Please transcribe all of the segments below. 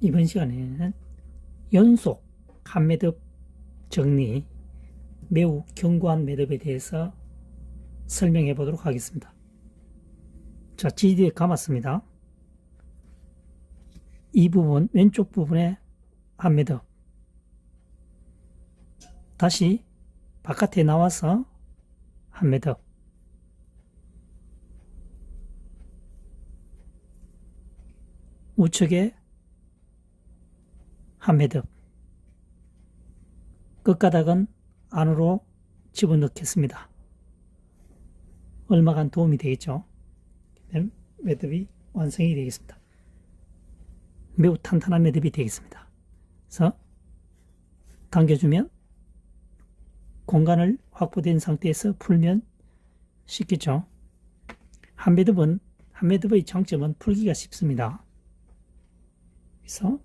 이번 시간에는 연속 한 매듭 정리 매우 견고한 매듭에 대해서 설명해 보도록 하겠습니다. 자, 지지대에 감았습니다. 이 부분, 왼쪽 부분에 한 매듭. 다시 바깥에 나와서 한 매듭. 우측에 한 매듭. 끝가닥은 안으로 집어넣겠습니다. 얼마간 도움이 되겠죠? 매듭이 완성이 되겠습니다. 매우 탄탄한 매듭이 되겠습니다. 그래서 당겨주면 공간을 확보된 상태에서 풀면 쉽겠죠. 한 매듭은 한 매듭의 장점은 풀기가 쉽습니다. 그래서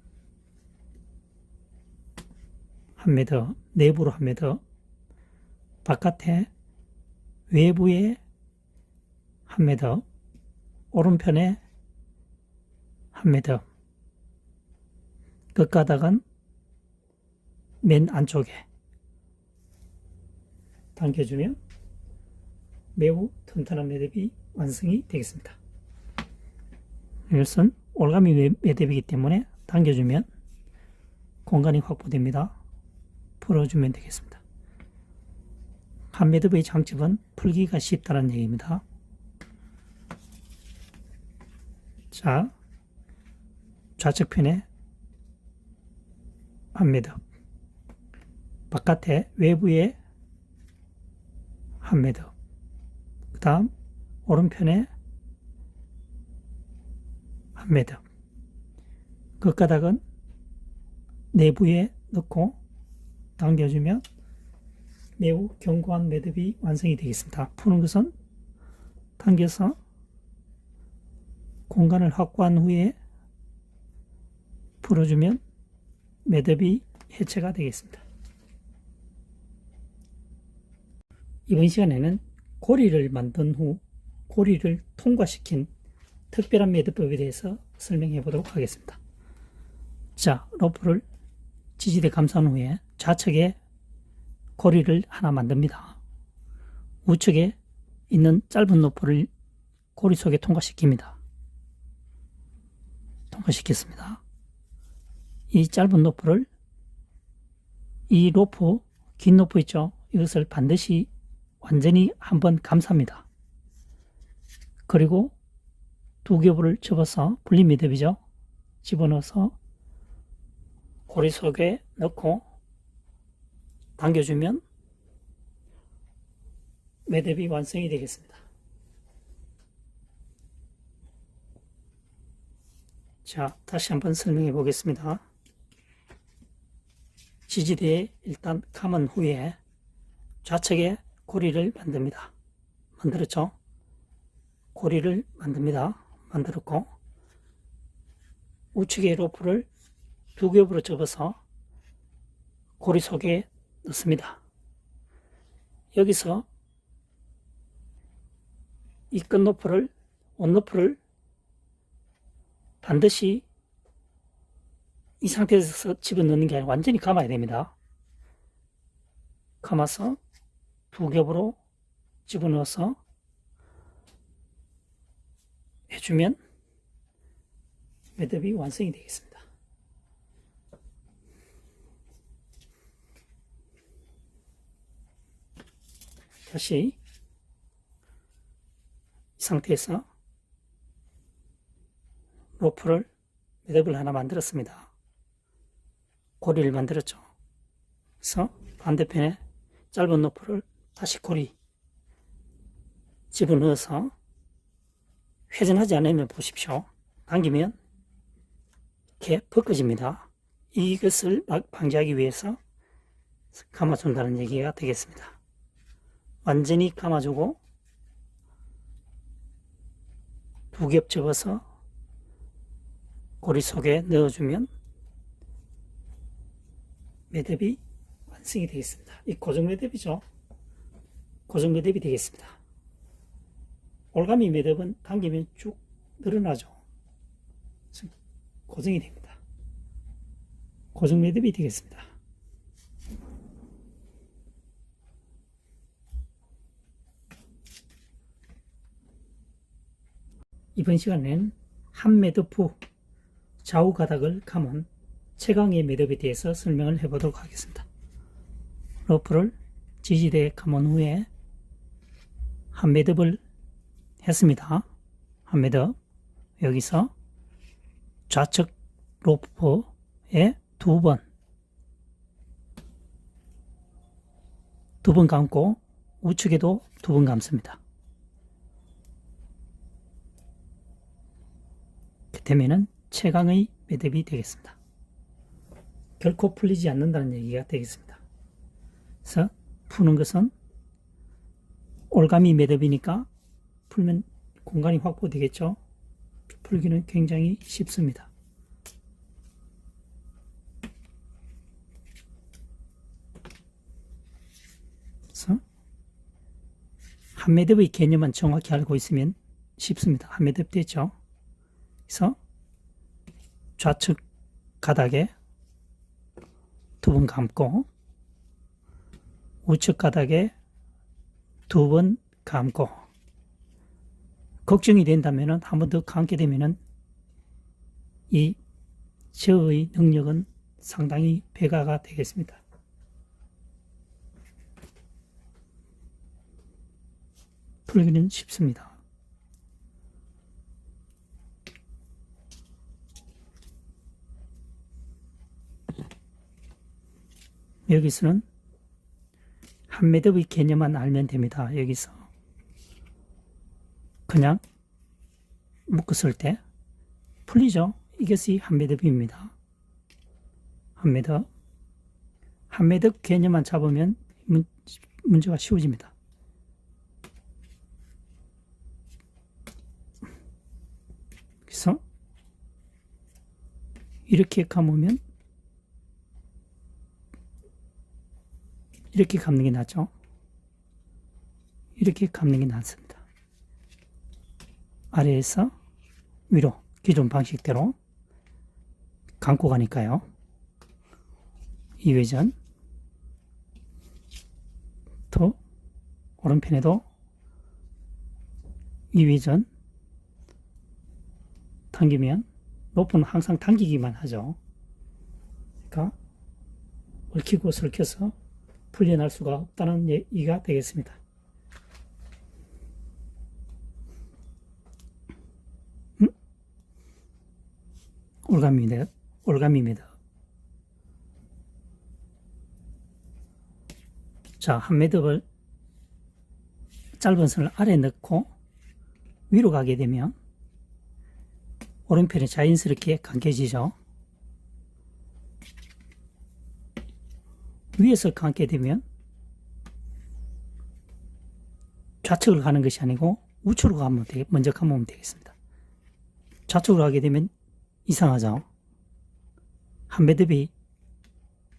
한 매듭, 내부로 한 매듭, 바깥에 외부에 한 매듭, 오른편에 한 매듭, 끝가닥은 맨 안쪽에 당겨주면 매우 튼튼한 매듭이 완성이 되겠습니다. 이것은 올가미 매듭이기 때문에 당겨주면 공간이 확보됩니다. 풀어주면 되겠습니다. 한 매듭의 장점은 풀기가 쉽다는 얘기입니다. 자, 좌측편에 한 매듭, 바깥에 외부에 한 매듭, 그 다음 오른편에 한 매듭, 끝가닥은 내부에 넣고 당겨주면 매우 견고한 매듭이 완성이 되겠습니다. 푸는 것은 당겨서 공간을 확보한 후에 풀어주면 매듭이 해체가 되겠습니다. 이번 시간에는 고리를 만든 후 고리를 통과시킨 특별한 매듭법에 대해서 설명해 보도록 하겠습니다. 자, 로프를 지지대 감싼 후에 좌측에 고리를 하나 만듭니다. 우측에 있는 짧은 로프를 고리 속에 통과시킵니다. 통과시켰습니다. 이 짧은 로프를 이 로프, 긴 로프 있죠? 이것을 반드시 완전히 한번 감쌉니다. 그리고 두 겹을 접어서 분리 매듭이죠. 집어넣어서 고리 속에 넣고 당겨주면 매듭이 완성이 되겠습니다. 자, 다시 한번 설명해 보겠습니다. 지지대에 일단 감은 후에 좌측에 고리를 만듭니다. 만들었죠? 고리를 만듭니다. 만들었고 우측에 로프를 두 겹으로 접어서 고리 속에 넣습니다. 여기서 이 끝노프를 원노프를 반드시 이 상태에서 집어넣는 게 아니라 완전히 감아야 됩니다. 감아서 두 겹으로 집어넣어서 해주면 매듭이 완성이 되겠습니다. 다시 이 상태에서 로프를 매듭을 하나 만들었습니다. 고리를 만들었죠. 그래서 반대편에 짧은 로프를 다시 고리 집어넣어서 회전하지 않으면 보십시오. 당기면 이렇게 벗겨집니다. 이것을 방지하기 위해서 감아준다는 얘기가 되겠습니다. 완전히 감아주고 두 겹 접어서 고리 속에 넣어주면 매듭이 완성이 되겠습니다. 이 고정 매듭이죠. 고정 매듭이 되겠습니다. 올가미 매듭은 당기면 쭉 늘어나죠. 고정이 됩니다. 고정 매듭이 되겠습니다. 이번 시간에는 한 매듭 후 좌우 가닥을 감은 최강의 매듭에 대해서 설명을 해보도록 하겠습니다. 로프를 지지대에 감은 후에 한 매듭을 했습니다. 한 매듭 여기서 좌측 로프에 두 번, 두 번 감고 우측에도 두 번 감습니다. 되면은 최강의 매듭이 되겠습니다. 결코 풀리지 않는다는 얘기가 되겠습니다. 그래서 푸는 것은 올가미 매듭이니까 풀면 공간이 확보되겠죠. 풀기는 굉장히 쉽습니다. 그래서 한 매듭의 개념만 정확히 알고 있으면 쉽습니다. 한 매듭 됐죠. 그래서 좌측 가닥에 두 번 감고 우측 가닥에 두 번 감고 걱정이 된다면 한 번 더 감게 되면 이 저의 능력은 상당히 배가가 되겠습니다. 풀기는 쉽습니다. 여기서는 한 매듭의 개념만 알면 됩니다. 여기서 그냥 묶었을 때 풀리죠. 이것이 한 매듭입니다. 한 매듭 한 매듭 개념만 잡으면 문, 문제가 쉬워집니다. 그래서 이렇게 감으면 이렇게 감는 게 낫죠. 이렇게 감는 게 낫습니다. 아래에서 위로 기존 방식대로 감고 가니까요. 이회전 또 오른편에도 이회전 당기면 높은 항상 당기기만 하죠. 그러니까 얽히고 설켜서 풀려날 수가 없다는 얘기가 되겠습니다. 음? 올가미입니다. 올가미입니다. 자, 한 매듭을 짧은 선을 아래 넣고 위로 가게 되면 오른편에 자연스럽게 감겨지죠. 위에서 감게 되면 좌측으로 가는 것이 아니고 우측으로 가면 되, 먼저 감으면 되겠습니다. 좌측으로 가게 되면 이상하죠. 한 매듭이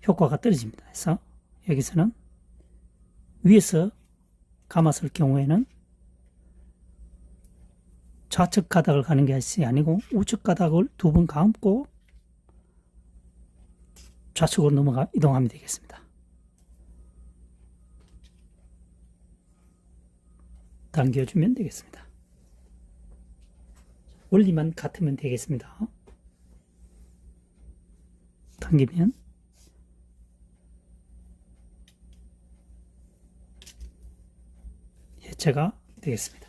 효과가 떨어집니다. 그래서 여기서는 위에서 감았을 경우에는 좌측 가닥을 가는 것이 아니고 우측 가닥을 두 번 감고 좌측으로 넘어가 이동하면 되겠습니다. 당겨주면 되겠습니다. 원리만 같으면 되겠습니다. 당기면 해체가 되겠습니다.